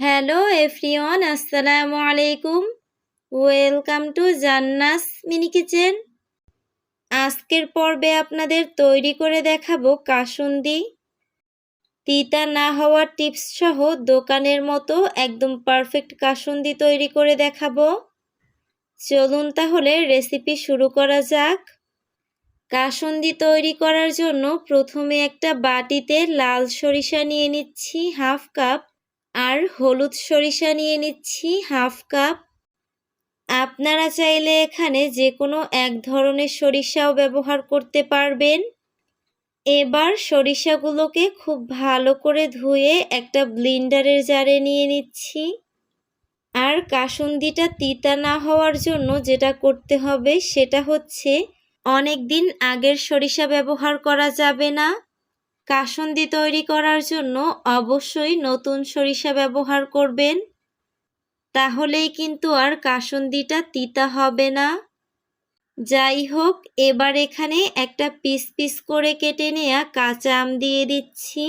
Hello everyone আসসালামু আলাইকুম welcome to Jannas mini kitchen আজকের পর্বে আপনাদের তৈরি করে দেখাবো কাসুন্দি, তিতা না হওয়ার টিপস সহ দোকানের মতো একদম পারফেক্ট কাসুন্দি তৈরি করে দেখাবো। চলুন তাহলে রেসিপি শুরু করা যাক। কাসুন্দি তৈরি করার জন্য প্রথমে একটা বাটিতে লাল সরিষা নিয়ে নিচ্ছি হাফ কাপ আর হলুদ সরিষা নিয়ে নিচ্ছি হাফ কাপ। আপনারা চাইলে এখানে যে কোনো এক ধরনের সরিষাও ব্যবহার করতে পারবেন। এবার সরিষাগুলোকে খুব ভালো করে ধুয়ে একটা ব্লিন্ডারের জারে নিয়ে নিচ্ছি। আর কাসুন্দিটা তিতা না হওয়ার জন্য যেটা করতে হবে সেটা হচ্ছে অনেক দিন আগের সরিষা ব্যবহার করা যাবে না। কাসন্দি তৈরি করার জন্য অবশ্যই নতুন সরিষা ব্যবহার করবেন। তাহলেই কিন্তু আর কাসন্দিটা তিতা হবে না। যাই হোক, এবার এখানে একটা পিস পিস করে কেটে নেওয়া কাঁচা আম দিয়ে দিচ্ছি।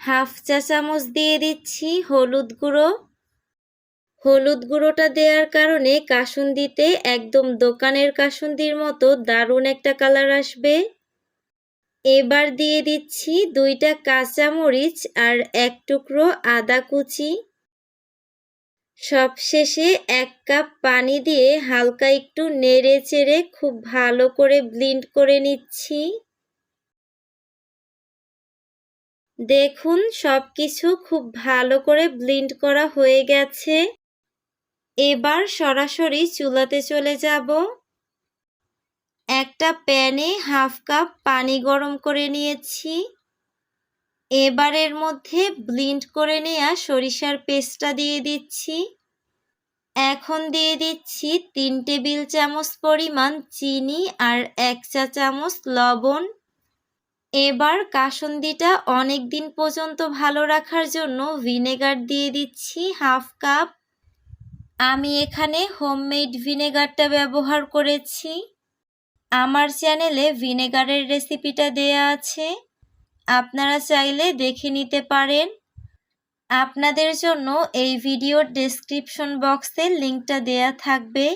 হাফ চা চামচ দিয়ে দিচ্ছি হলুদ গুঁড়ো। হলুদ গুঁড়োটা দেওয়ার কারণে কাসুন্দিতে একদম দোকানের কাসুন্দির মতো দারুণ একটা কালার আসবে। এবার দিয়ে দিচ্ছি দুইটা কাঁচামরিচ আর এক টুকরো আদা কুচি। সবশেষে এক কাপ পানি দিয়ে হালকা একটু নেড়ে চেড়ে খুব ভালো করে ব্লিন্ড করে নিচ্ছি। দেখুন সব কিছু খুব ভালো করে ব্লিন্ড করা হয়ে গেছে। এবার সরাসরি চুলাতে চলে যাব। একটা প্যানে হাফ কাপ পানি গরম করে নিয়েছি। এবারের মধ্যে ব্লিন্ড করে নেওয়া সরিষার পেস্টটা দিয়ে দিচ্ছি। এখন দিয়ে দিচ্ছি তিন টেবিল চামচ পরিমাণ চিনি আর এক চা চামচ লবণ। এবার কাসন্দিটা অনেক দিন পর্যন্ত ভালো রাখার জন্য ভিনেগার দিয়ে দিচ্ছি হাফ কাপ। আমি এখানে হোমমেড ভিনেগারটা ব্যবহার করেছি। আমার চ্যানেলে ভিনেগারের রেসিপিটা দেয়া আছে। আপনারা চাইলে দেখে নিতে পারেন। আপনাদের জন্য এই ভিডিওর ডেসক্রিপশন বক্সে লিঙ্কটা দেয়া থাকবে।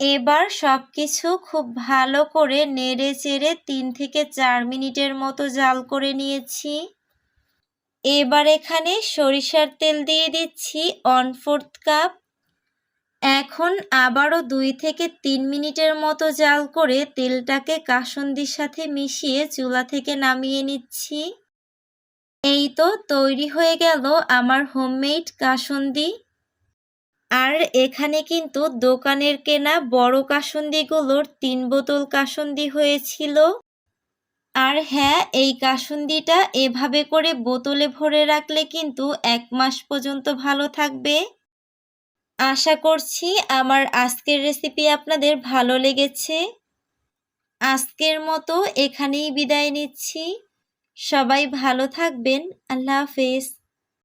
এবার সব কিছু খুব ভালো করে নেড়ে চেড়ে তিন থেকে চার মিনিটের মতো জাল করে নিয়েছি। এবার এখানে সরিষার তেল দিয়ে দিচ্ছি। ওয়ান ফোর্থ কাপ এখন আবারও দুই থেকে তিন মিনিটের মতো জাল করে তেলটাকে কাসন্দির সাথে মিশিয়ে চুলা থেকে নামিয়ে নিচ্ছি। এই তো তৈরি হয়ে গেল আমার হোমমেড কাসন্দি। আর এখানে কিন্তু দোকানের কেনা বড় কাসন্দিগুলোর তিন বোতল কাসন্দি হয়েছিল। আর হ্যাঁ এই কাসন্দিটা এভাবে করে বোতলে ভরে রাখলে কিন্তু এক মাস পর্যন্ত ভালো থাকবে। আশা করছি আমার আজকের রেসিপি আপনাদের ভালো লেগেছে। আজকের মতো এখানেই বিদায় নিচ্ছি। সবাই ভালো থাকবেন। আল্লাহ হাফেজ।